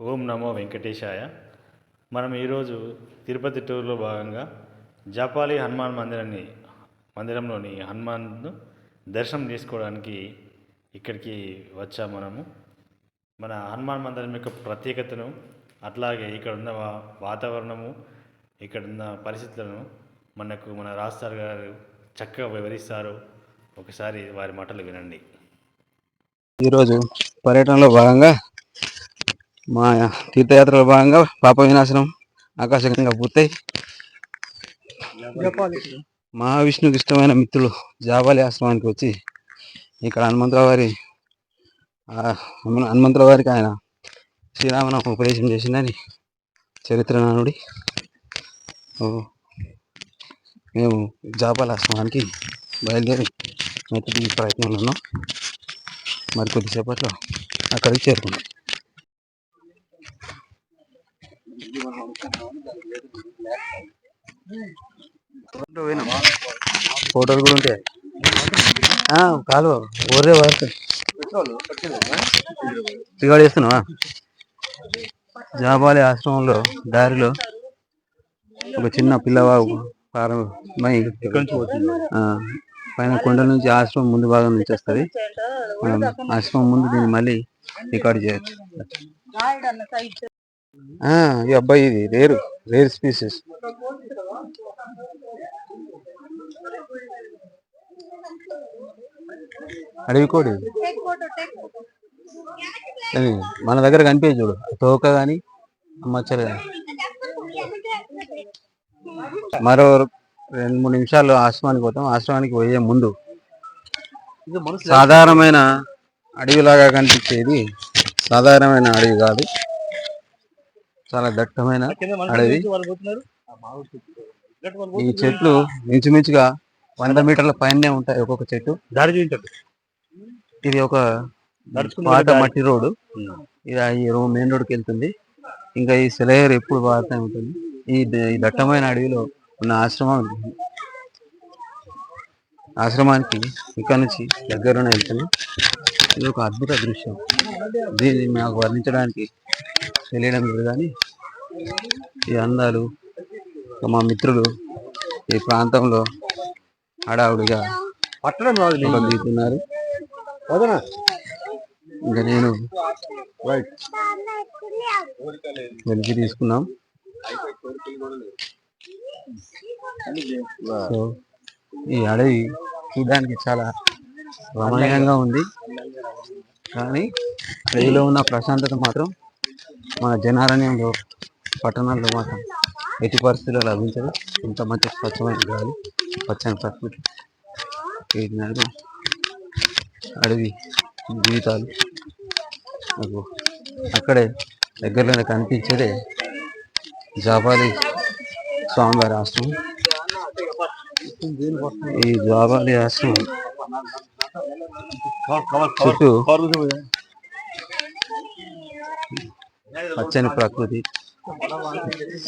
ఓం నమో వెంకటేశాయ. మనం ఈరోజు తిరుపతి టూర్లో భాగంగా జపాలి హనుమాన్ మందిరాన్ని మందిరంలోని హనుమాన్ను దర్శనం చేసుకోవడానికి ఇక్కడికి వచ్చాము మనము. మన హనుమాన్ మందిరం యొక్క ప్రత్యేకతను అట్లాగే ఇక్కడ ఉన్న వా- వాతావరణము ఇక్కడ ఉన్న పరిస్థితులను మనకు మన రాస్తారు గారు చక్కగా వివరిస్తారు. ఒకసారి వారి మాటలు వినండి. ఈరోజు పర్యటనలో భాగంగా మా తీర్థయాత్రలో భాగంగా పాప వినాశనం ఆకాశంగా పూర్తయి. మహావిష్ణువుకి ఇష్టమైన మిత్రులు జాబాలి ఆశ్రమానికి వచ్చి ఇక్కడ హనుమంతరావు వారి వారికి ఆయన శ్రీరామనామం ఉపదేశం చేసిందని చరిత్ర నానుడి. మేము జాబాలి ఆశ్రమానికి బయలుదేరి మెట్టి ప్రయత్నంలో ఉన్నాం. మరి కొద్దిసేపట్లో అక్కడికి చేరుకున్నాం ఫోటోలు కూడా ఉంటాయి. ఆ, కాదు ఊరే వాడుతుంది రికార్డ్ చేస్తున్నావా? జాబాలి ఆశ్రమంలో దారిలో ఒక చిన్న పిల్లవాగు ప్రారంభమై పైన కొండ నుంచి ఆశ్రమం ముందు భాగం నుంచి వస్తుంది. ఆశ్రమం ముందు దీన్ని మళ్ళీ రికార్డ్ చేయొచ్చు. ఈ అబ్బాయి ఇది రేరు రేర్ స్పీసెస్ అడవి కోడి మన దగ్గర కనిపించదు చూడు. తోక కానీ మచ్చలు కానీ మరో రెండు మూడు నిమిషాల్లో ఆశ్రమానికి పోతాం. ఆశ్రమానికి పోయే ముందు సాధారణమైన అడవిలాగా కనిపించేది సాధారణమైన అడవి కాదు. చాలా దట్టమైన అడవి. ఈ చెట్లు ఇంచుమించుగా వంద మీటర్ల పైనే ఉంటాయి ఒక్కొక్క చెట్టు. దారి చూపించండి. ఇది ఒక పాత మట్టి రోడ్డు. ఇది ఈ మెయిన్ రోడ్కి వెళ్తుంది. ఇంకా ఈ సెలయేరు ఎప్పుడు పారుతూ ఉంటుంది. ఈ దట్టమైన అడవిలో ఉన్న ఆశ్రమం ఆశ్రమానికి ఇక్కడ నుంచి దగ్గరలోనే వెళ్తున్నాం ఇది ఒక అద్భుత దృశ్యం. దీన్ని మాకు వర్ణించడానికి తెలియడం లేదు కానీ ఈ అందాలు మా మిత్రులు ఈ ప్రాంతంలో హడావుడిగా ఫోటోలు దిగుతున్నారు. ఇంకా నేను వెలికి తీసుకున్నాం. సో ఈ అడవి చూడడానికి చాలా రమణీయంగా ఉంది. కానీ అడవిలో ఉన్న ప్రశాంతత మాత్రం మన జనారణ్యంలో పట్టణాల్లో మాత్రం ఎట్టి పరిస్థితుల్లో లభించదు. ఇంత మంచి స్వచ్ఛమైన గాలి పచ్చని ప్రకృతి వీటి అడవి జీవితాలు నాకు అక్కడే దగ్గరలోనే కనిపించేదే జాబాలి స్వామివారి ఆశ్రమం. ఈ జాబాలి ఆశ్రమం చుట్టూ పచ్చని ప్రకృతి.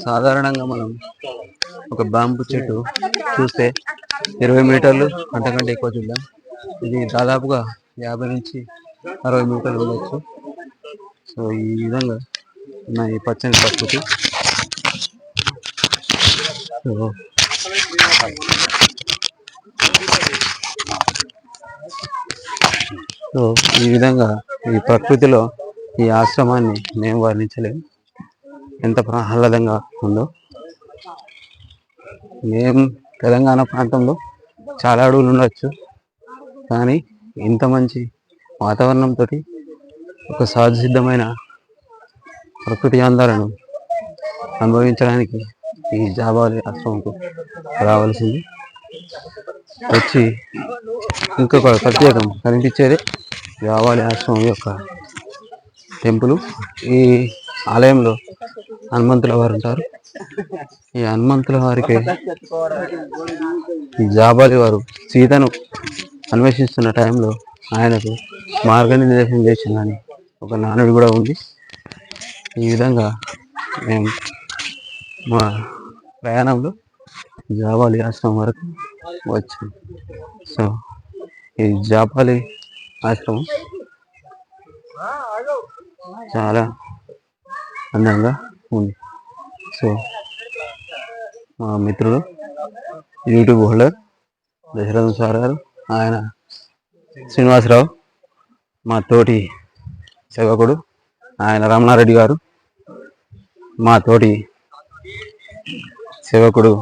సాధారణంగా మనం ఒక బాంబు చెట్టు చూస్తే ఇరవై మీటర్లు అంతకంటే ఎక్కువ చూద్దాం. ఇది దాదాపుగా యాభై నుంచి అరవై మీటర్లు ఉండొచ్చు. సో ఈ విధంగా ఉన్న ఈ పచ్చని ప్రకృతి. సో సో ఈ విధంగా ఈ ప్రకృతిలో ఈ ఆశ్రమాన్ని మేము వర్ణించలేము. ఎంత ఆహ్లాదంగా ఉందో. మేము తెలంగాణ ప్రాంతంలో చాలా అడవులు ఉండొచ్చు. కానీ ఇంత మంచి వాతావరణంతో ఒక సహజ సిద్ధమైన ప్రకృతి అందాలను అనుభవించడానికి ఈ జాబాలి ఆశ్రమంకు రావాల్సింది. వచ్చి ఇంకొక ప్రత్యేకం కనిపించేది జాబాలి ఆశ్రమం యొక్క టెంపుల్. ఈ ఆలయంలో హనుమంతుల వారు ఉంటారు. ఈ హనుమంతుల వారికి జాబాలి వారు సీతను అన్వేషిస్తున్న టైంలో ఆయనకు మార్గనిర్దేశం చేసిందని ఒక నానుడు కూడా ఉంది. ఈ విధంగా మేము మా ప్రయాణంలో జాబాలి ఆశ్రమం వరకు వచ్చాం. సో ఈ జాబాలి ఆశ్రమం చాలా అందంగా ఉంది. సో మా మిత్రుడు యూట్యూబ్ హోల్డర్ దశరథం సార్ గారు ఆయన శ్రీనివాసరావు మా తోటి సేవకుడు ఆయన రమణారెడ్డి గారు మా తోటి సేవకుడు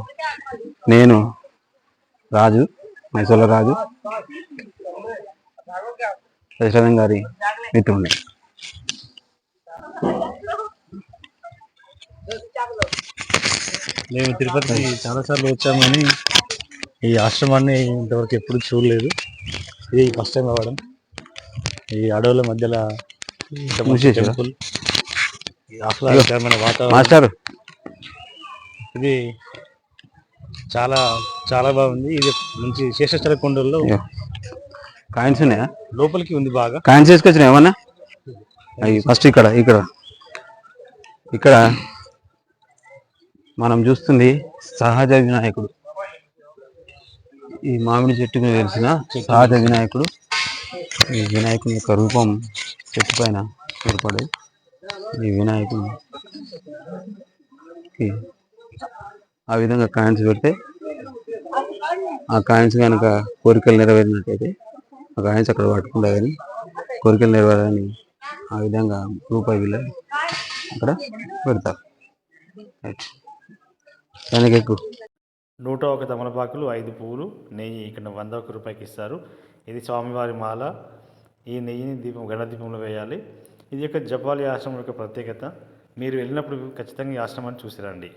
నేను రాజు మైసూల రాజు దశరథం గారి మిత్రుడిని మేము తిరుపతికి చాలాసార్లు వచ్చాము కానీ ఈ ఆశ్రమాన్ని ఇంతవరకు ఎప్పుడు చూడలేదు. ఇది ఫస్ట్ టైం రావడం ఈ అడవుల మధ్యలో? టెంపుల్. ఆహ్లాదకరమైన వాతావరణం. ఇది చాలా చాలా బాగుంది. ఇది మంచి శేషాచల కొండల్లో కాయిన్స్ ఉన్నాయా? లోపలికి ఉంది బాగా. కాయిన్స్ వేసుకొచ్చినా ఏమన్నా? అవి ఫస్ట్ ఇక్కడ ఇక్కడ. ఇక్కడ మనం చూస్తుంది సహజ వినాయకుడు. ఈ మామిడి చెట్టుకు తెలిసిన సహజ వినాయకుడు. ఈ వినాయకుని యొక్క రూపం చెట్టు పైన ఏర్పడేది. ఈ వినాయకుడు ఆ విధంగా కాయిన్స్ పెడితే ఆ కాయిన్స్ కనుక కోరికలు నెరవేరినట్టయితే ఆ కాయిన్స్ అక్కడ పట్టుకుంటా కానీ కోరికలు నెరవేరని ఆ విధంగా రూపాయి బిల్ల అక్కడ పెడతారు. రైట్ దానికి ఎక్కువ నూట ఒక తమలపాకులు ఐదు పువ్వులు నెయ్యి ఇక్కడ వంద ఒక రూపాయికి ఇస్తారు. ఇది స్వామివారి మాల. ఈ నెయ్యిని దీపం గణదీపంలో వేయాలి. ఇది యొక్క జపాలి ఆశ్రమం యొక్క ప్రత్యేకత. మీరు వెళ్ళినప్పుడు ఖచ్చితంగా ఈ ఆశ్రమాన్ని చూసిరండి